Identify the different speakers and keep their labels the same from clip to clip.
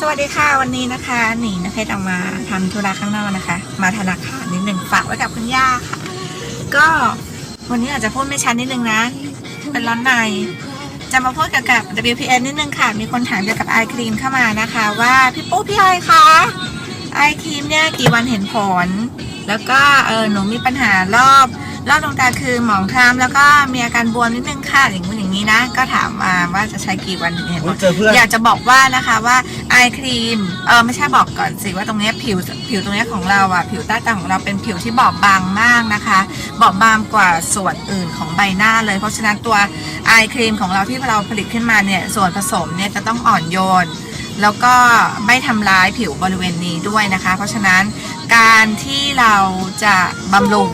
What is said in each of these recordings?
Speaker 1: สวัสดีค่ะวันนี้นะคะหนีนะเพชรออกมาทำธุระข้างนอกนะคะ มาธนาคารนิดหนึ่งฝากไว้กับคุณย่าค่ะ ก็วันนี้อาจจะพูดไม่ชัดนิดนึงนะ เป็นร้อนใน จะมาพูดเกี่ยวกับ WPN นิดนึงค่ะ มีคนถามเกี่ยวกับไอครีมเข้ามานะคะ ว่าพี่ปุ๊พี่ไอคะไอครีมเนี่ยกี่วันเห็นผล แล้วก็เออหนูมีปัญหารอบรอบดวงตาคือหมองคล้ำแล้วก็มีอาการบวมนิดนึงค่ะอย่างนู้นอย่างนี้นะ ก็ถามมาว่าจะใช้กี่วันเห็นผล
Speaker 2: เจอเพื่อน
Speaker 1: อยากจะบอกว่านะคะว่าไอครีมเออไม่ใช่บอกก่อนสิว่าตรงเนี้ยผิวผิวตรงเนี้ยของเราอะผิวใต้ตาของเราเป็นผิวที่บอบบางมากนะคะ บอบบางกว่าส่วนอื่นของใบหน้าเลย เพราะฉะนั้นตัวไอครีมของเราที่เราผลิตขึ้นมาเนี่ยส่วนผสมเนี่ยจะต้องอ่อนโยน แล้วก็ไม่ทำร้ายผิวบริเวณนี้ด้วยนะคะ เพราะฉะนั้นการที่เราจะบำรุง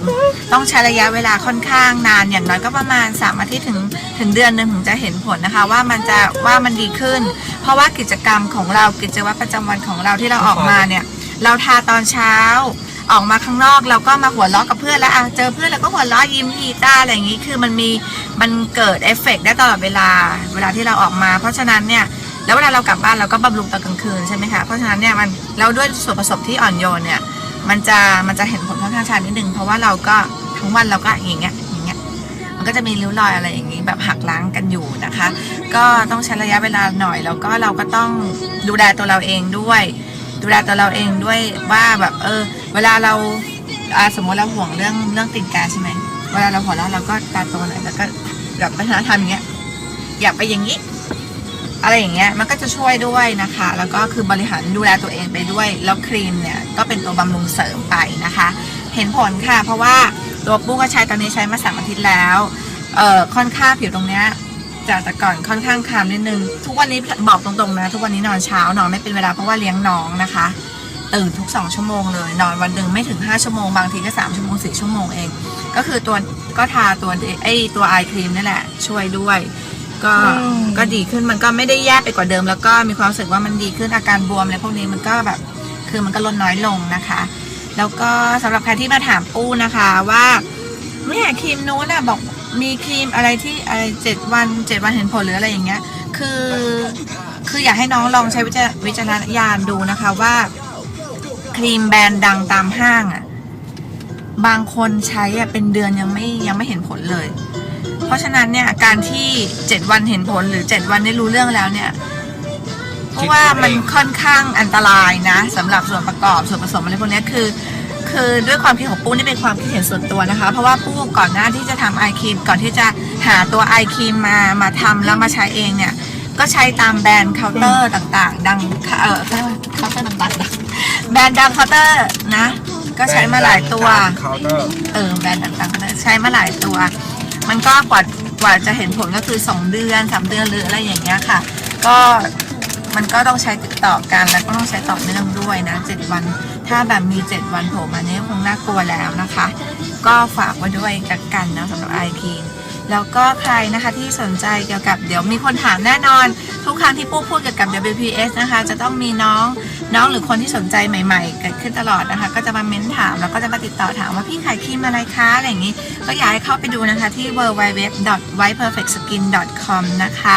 Speaker 1: ต้องใช้ระยะเวลาค่อนข้างนานอย่างน้อยก็ประมาณ 3 อาทิตย์ถึงถึงเดือนหนึ่งถึงจะเห็นผลนะคะ ว่ามันจะว่ามันดีขึ้น เพราะว่ากิจกรรมของเรากิจวัตรประจำวันของเราที่เราออกมาเนี่ย เราทาตอนเช้าออกมาข้างนอกเราก็มาหัวเราะกับเพื่อนแล้วเจอเพื่อนแล้วก็หัวเราะยิ้มทีตาอะไรอย่างนี้คือมันมีมันเกิดเอฟเฟกต์ได้ตลอดเวลาเวลาที่เราออกมา เพราะฉะนั้นเนี่ย แล้วเวลาเรากลับบ้านเราก็บำรุงตอนกลางคืนใช่ไหมคะ เพราะฉะนั้นเนี่ยมันเราด้วยส่วนผสมที่อ่อนโยนเนี่ย มันจะมันจะเห็นผลค่อนข้างช้านิดนึงเพราะว่าเราก็ทั้งวันเราก็อย่างเงี้ยอย่างเงี้ยมันก็จะมีริ้วรอยอะไรอย่างนี้แบบหักล้างกันอยู่นะคะ ก็ต้องใช้ระยะเวลาหน่อยแล้วก็เราก็ต้องดูแลตัวเราเองด้วย ดูแลตัวเราเองด้วยว่าแบบเออ เวลาเราอาสมมติเราห่วงเรื่องเรื่องติดกาใช่ไหมเวลาเราหัวเราะเราก็ตาโตหน่อยแล้วก็แบบไปหาทำอย่างเงี้ยอยากไปอย่างนี้ อะไรอย่างเงี้ยมันก็จะช่วยด้วยนะคะ แล้วก็คือบริหารดูแลตัวเองไปด้วย แล้วครีมเนี่ยก็เป็นตัวบำรุงเสริมไปนะคะ เห็นผลค่ะ เพราะว่าตัวปุ้งก็ใช้ตอนนี้ใช้มาสามอาทิตย์แล้วเอ่อค่อนข้างผิวตรงเนี้ยจากแต่ก่อนค่อนข้างคล้ำนิดนึง ทุกวันนี้บอกตรงๆนะ ทุกวันนี้นอนเช้านอนไม่เป็นเวลาเพราะว่าเลี้ยงน้องนะคะ ตื่นทุกสองชั่วโมงเลย นอนวันหนึ่งไม่ถึง 5 ชั่วโมงบางทีก็3ชั่วโมง4ชั่วโมงเอง ก็คือตัวก็ทาตัวไอตัวไอครีมนี่แหละ ช่วยด้วย ก็
Speaker 2: อืม
Speaker 1: ก็ดีขึ้นมันก็ไม่ได้แย่ไปกว่าเดิม แล้วก็มีความรู้สึกว่ามันดีขึ้นอาการบวมอะไรพวกนี้มันก็แบบคือมันก็ลดน้อยลงนะคะ แล้วก็สำหรับใครที่มาถามปู้นะคะว่าเนี่ยครีมนู้นน่ะบอกมีครีมอะไรที่อะไรเจ็ดวันเจ็ดวันเห็นผลหรืออะไรอย่างเงี้ย คือคืออยากให้น้องลองใช้วิจารวิจารณญาณดูนะคะว่าครีมแบรนด์ดังตามห้างอะบางคนใช้อะเป็นเดือนยังไม่ยังไม่เห็นผลเลย เพราะฉะนั้นเนี่ยการที่เจ็ดวันเห็นผลหรือเจ็ดวันได้รู้เรื่องแล้วเนี่ยเพราะว่ามันค่อนข้างอันตรายนะสำหรับส่วนประกอบส่วนผสมอะไรพวกเนี้ยคือ คือด้วยความคิดของปูนี่เป็นความคิดเห็นส่วนตัวนะคะ เพราะว่าปูก่อนหน้าที่จะทำไอครีมก่อนที่จะหาตัวไอครีมมามาทำแล้วมาใช้เองเนี่ย ก็ใช้ตามแบรนด์เคาน์เตอร์ต่างๆ ดังเออเขาเรียกว่าเคาน์เตอร์ต่างๆแบรนด์ดังเคาน์เตอร์นะ ก็ใช้มาหลายตัว
Speaker 2: เคาน์เตอร์
Speaker 1: เออแบรนด์ต่างๆก็ใช้มาหลายตัว มันก็กว่ากว่าจะเห็นผลก็คือ 2 เดือน3เดือนหรืออะไรอย่างเงี้ยค่ะ ก็มันก็ต้องใช้ติดต่อกันแล้วก็ต้องใช้ต่อเนื่องด้วยนะ 7 วัน ถ้าแบบมี 7 วันโผล่มาเนี้คงน่ากลัวแล้วนะคะ ก็ฝากไว้ด้วยกันกันนะสำหรับไอคีน แล้วก็ใครนะคะที่สนใจเกี่ยวกับเดี๋ยวมีคนถามแน่นอน ทุกครั้งที่ปุ๊พูดเกี่ยวกับ WPS นะคะ จะต้องมีน้องน้องหรือคนที่สนใจใหม่ ๆ เกิดขึ้นตลอดนะคะ ก็จะมาเม้นถามแล้วก็จะมาติดต่อถามว่าพี่ขายครีมอะไรคะอะไรอย่างนี้ ก็อยากให้เข้าไปดูนะคะที่ www.whiteperfectskin.com นะคะ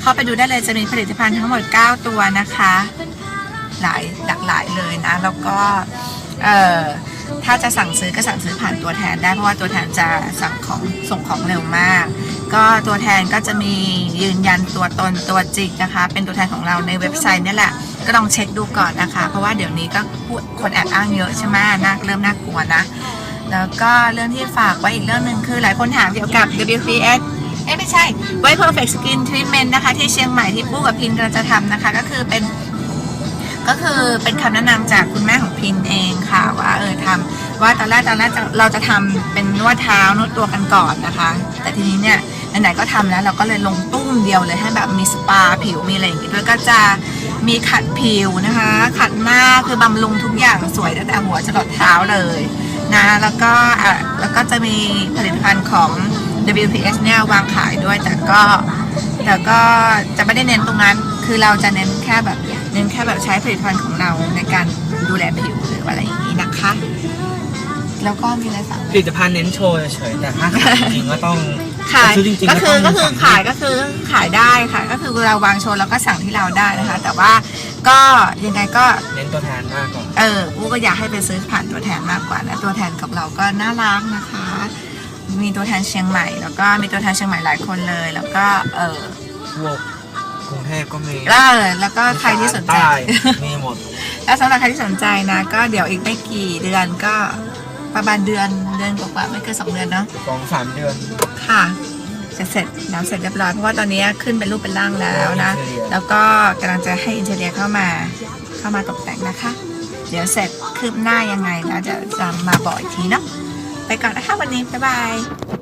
Speaker 1: เข้าไปดูได้เลยจะมีผลิตภัณฑ์ทั้งหมด 9 ตัวนะคะ หลายหลากหลายเลยนะ แล้วก็เอ่อ ถ้าจะสั่งซื้อก็สั่งซื้อผ่านตัวแทนได้เพราะว่าตัวแทนจะสั่งของส่งของเร็วมาก ก็ตัวแทนก็จะมียืนยันตัวตนตัวจริงนะคะ เป็นตัวแทนของเราในเว็บไซต์นี่แหละ ก็ลองเช็คดูก่อนนะคะ เพราะว่าเดี๋ยวนี้ก็พูดคนแอบอ้างเยอะใช่ไหมน่าเริ่มน่ากลัวนะ แล้วก็เรื่องที่ฝากไว้อีกเรื่องหนึ่งคือหลายคนถามเกี่ยวกับ WPS เอ้ยไม่ใช่ White Perfect Skin Treatment นะคะ ที่เชียงใหม่ที่ปู้กับพินกำลังจะทำนะคะ ก็คือเป็น ก็คือเป็นคำแนะนำจากคุณแม่ของพิน ว่าตอนแรกตอนแรกเราจะทำเป็นนวดเท้านวดตัวกันก่อนนะคะ แต่ทีนี้เนี่ยไหนๆก็ทำแล้วเราก็เลยลงตุ้มเดียวเลยให้แบบมีสปาผิวมีอะไรอย่างงี้ด้วยก็จะมีขัดผิวนะคะ ขัดหน้าคือบำรุงทุกอย่างสวยตั้งแต่หัวจรดเท้าเลยนะแล้วก็อะแล้วก็จะมีผลิตภัณฑ์ของ WPS เนี่ยวางขายด้วยแต่ก็แต่ก็จะไม่ได้เน้นตรงนั้น คือเราจะเน้นแค่แบบเน้นแค่แบบใช้ผลิตภัณฑ์ของเราในการดูแลผิวหรืออะไรอย่างนี้นะคะ แล้วก็มีอะไรสั่ง
Speaker 2: ผลิตภัณฑ์เน้นโชว์เฉยๆแต่ถ้าขายจริงๆก็ต้อง
Speaker 1: ขาย
Speaker 2: ซื้อจริงๆ
Speaker 1: ก็คือ
Speaker 2: ก็
Speaker 1: ก็
Speaker 2: ต้อง
Speaker 1: คือ
Speaker 2: สั่ง
Speaker 1: ขายก็คือขายได้ค่ะ ก็คือเราวางโชว์แล้วก็สั่งที่เราได้นะคะ แต่ว่าก็ยังไงก็
Speaker 2: เน้นตัวแทนมากกว่า
Speaker 1: เออกูก็อยากให้ไปซื้อผ่านตัวแทนมากกว่านะตัวแทนกับเราก็น่ารักนะคะ มีตัวแทนเชียงใหม่ แล้วก็มีตัวแทนเชียงใหม่หลายคนเลย แล้วก็เออ
Speaker 2: พวกกรุงเทพก็มี
Speaker 1: แล้วแล้วก็ใครที่สนใจ
Speaker 2: ใต้มีหมด
Speaker 1: แล้วสำหรับใครที่สนใจนะ ก็เดี๋ยวอีกไม่กี่เดือนก็ ประมาณเดือนเดือนกว่าๆไม่เกินสองเดือนเนาะ
Speaker 2: สองสามเดือน
Speaker 1: ค่ะจะเสร็จแล้วเสร็จเรียบร้อยเพราะว่าตอนนี้ขึ้นเป็นรูปเป็นร่างแล้วนะ
Speaker 2: อินเทอร์เนีย
Speaker 1: แล้วก็กำลังจะให้อินเทอร์เนียเข้ามาเข้ามาตกแต่งนะคะ เดี๋ยวเสร็จคืบหน้ายังไงแล้วจะจะมาบอกอีกทีเนาะไปก่อนนะคะวันนี้บ๊ายบาย